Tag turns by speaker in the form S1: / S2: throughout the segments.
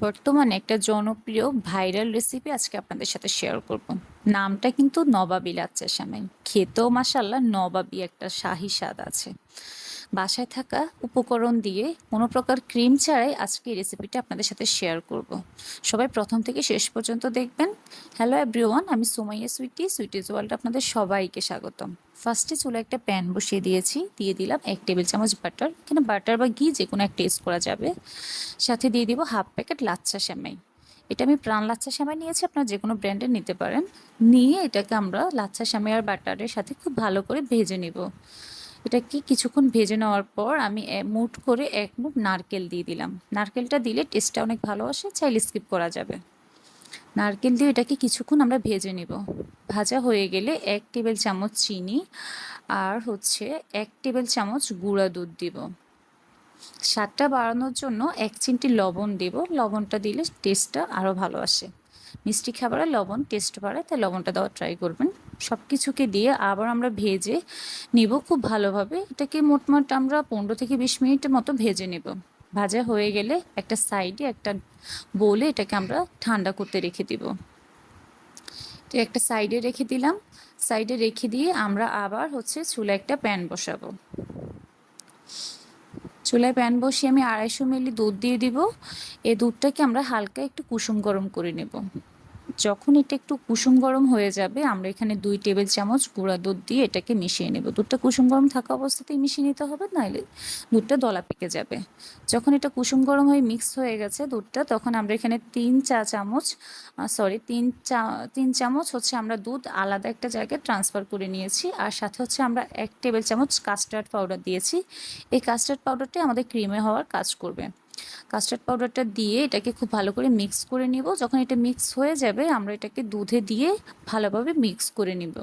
S1: বর্তমানে একটা জনপ্রিয় ভাইরাল রেসিপি আজকে আপনাদের সাথে শেয়ার করব। নামটা কিন্তু নবাবি লাচ্চা সামাই খেতেও মাসাল্লাহ নবাবি একটা শাহি স্বাদ আছে। বাসায় থাকা উপকরণ দিয়ে কোনো প্রকার ক্রিম ছাড়াই আজকে এই রেসিপিটা আপনাদের সাথে শেয়ার করব। সবাই প্রথম থেকে শেষ পর্যন্ত দেখবেন। হ্যালো এভরিওয়ান আমি সোমাইয়া সুইটি সুইটিজ ওয়ার্ল্ড আপনাদের সবাইকে স্বাগতম। ফার্স্টে চুলে একটা প্যান বসিয়ে দিয়েছি, দিয়ে দিলাম এক টেবিল চামচ বাটার এখানে বাটার বা ঘি যে কোনো একটা টেস্ট করা যাবে। সাথে দিয়ে দিব হাফ প্যাকেট লাচ্ছা সেমাই। এটা আমি প্রাণ লাচ্ছা সেমাই নিয়েছি, আপনারা যে কোনো ব্র্যান্ডের নিতে পারেন। নিয়ে এটাকে আমরা লাচ্ছা সেমাই আর বাটারের সাথে খুব ভালো করে ভেজে নিব। এটাকে কিছুক্ষণ ভেজে নেওয়ার পর আমি মুঠ করে এক মুঠ নারকেল দিয়ে দিলাম। নারকেলটা দিলে টেস্টটা অনেক ভালো আসে, চাইলে স্কিপ করা যাবে। নারকেল দিয়ে এটাকে কিছুক্ষণ আমরা ভেজে নিব। ভাজা হয়ে গেলে এক টেবিল চামচ চিনি আর হচ্ছে এক টেবিল চামচ গুঁড়া দুধ দিব। স্বাদটা বাড়ানোর জন্য এক চিমটি লবণ দেব। লবণটা দিলে টেস্টটা আরও ভালো আসে। মিষ্টি খাবারে লবণ টেস্ট বাড়ায়, তাই লবণটা দেওয়ার ট্রাই করবেন। সব কিছুকে দিয়ে আবার আমরা ভেজে নিব খুব ভালোভাবে। এটাকে মোটমাট আমরা পনেরো থেকে বিশ মিনিটের মতো ভেজে নেব। ভাজা হয়ে গেলে একটা সাইডে একটা বলে এটাকে আমরা ঠান্ডা করতে রেখে দিব। তো একটা সাইডে রেখে দিলাম। সাইডে রেখে দিয়ে আমরা আবার হচ্ছে চুলা একটা প্যান বসাবো। চুলায় প্যান বসিয়ে আমি আড়াইশো মিলি দুধ দিয়ে দিব। এই দুধটাকে আমরা হালকা একটু কুসুম গরম করে নেব। যখন এটা একটু কুসুম গরম হয়ে যাবে, আমরা এখানে দুই টেবিল চামচ গুঁড়া দুধ দিয়ে এটাকে মিশিয়ে নেব। দুধটা কুসুম গরম থাকা অবস্থাতেই মিশিয়ে নিতে হবে নাহলে দুধটা দলা পেকে যাবে। যখন এটা কুসুম গরম হয়ে মিক্স হয়ে গেছে দুধটা, তখন আমরা এখানে তিন চা চামচ সরি তিন চা, তিন চামচ হচ্ছে আমরা দুধ আলাদা একটা জায়গায় ট্রান্সফার করে নিয়েছি। আর সাথে হচ্ছে আমরা এক টেবিল চামচ কাস্টার্ড পাউডার দিয়েছি। এই কাস্টার্ড পাউডারটি আমাদের ক্রিমে হওয়ার কাজ করবে। কাস্টার্ড পাউডারটা দিয়ে এটাকে খুব ভালো করে মিক্স করে নিব। যখন এটা মিক্স হয়ে যাবে, আমরা এটাকে দুধে দিয়ে ভালোভাবে মিক্স করে নিব।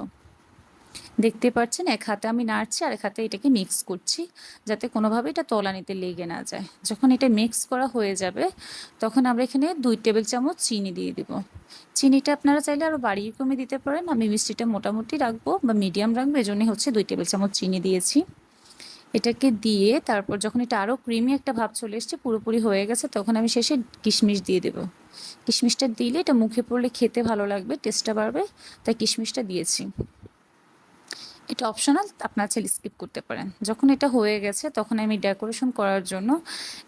S1: দেখতে পাচ্ছেন, এক হাতে আমি নাড়ছি আর এক হাতে এটাকে মিক্স করছি, যাতে কোনোভাবে এটা তলানিতে লেগে না যায়। যখন এটা মিক্স করা হয়ে যাবে, তখন আমরা এখানে দুই টেবিল চামচ চিনি দিয়ে দিব। চিনিটা আপনারা চাইলে আরও বাড়িয়ে কমে দিতে পারেন। আমি মিষ্টিটা মোটামুটি রাখব বা মিডিয়াম রাখব এজন্য হচ্ছে দুই টেবিল চামচ চিনি দিয়েছি। এটাকে দিয়ে তারপর যখন এটা আরও ক্রিমি একটা ভাব চলে এসছে, পুরোপুরি হয়ে গেছে, তখন আমি শেষে কিশমিশ দিয়ে দেবো। কিশমিশটা দিলে এটা মুখে পড়লে খেতে ভালো লাগবে টেস্টটা বাড়বে, তাই কিশমিশটা দিয়েছি। এটা অপশনাল আপনারা চাইলে স্কিপ করতে পারেন। যখন এটা হয়ে গেছে, তখন আমি ডেকোরেশন করার জন্য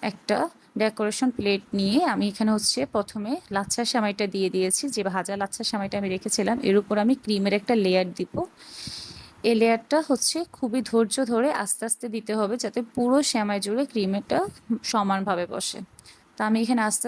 S1: একটা ডেকোরেশন প্লেট নিয়ে আমি এখানে হচ্ছে প্রথমে লাচ্ছা সামাইটা দিয়ে দিয়েছি, যে ভাজা লাচ্ছা সামাইটা আমি রেখেছিলাম, এর উপর আমি ক্রিমের একটা লেয়ার দিব। এই লেয়ারটা হচ্ছে খুবই ধৈর্য ধরে আস্তে আস্তে দিতে হবে যাতে পুরো শ্যামাই জুড়ে ক্রিমেরটা সমানভাবে বসে। তা আমি এখানে আস্তে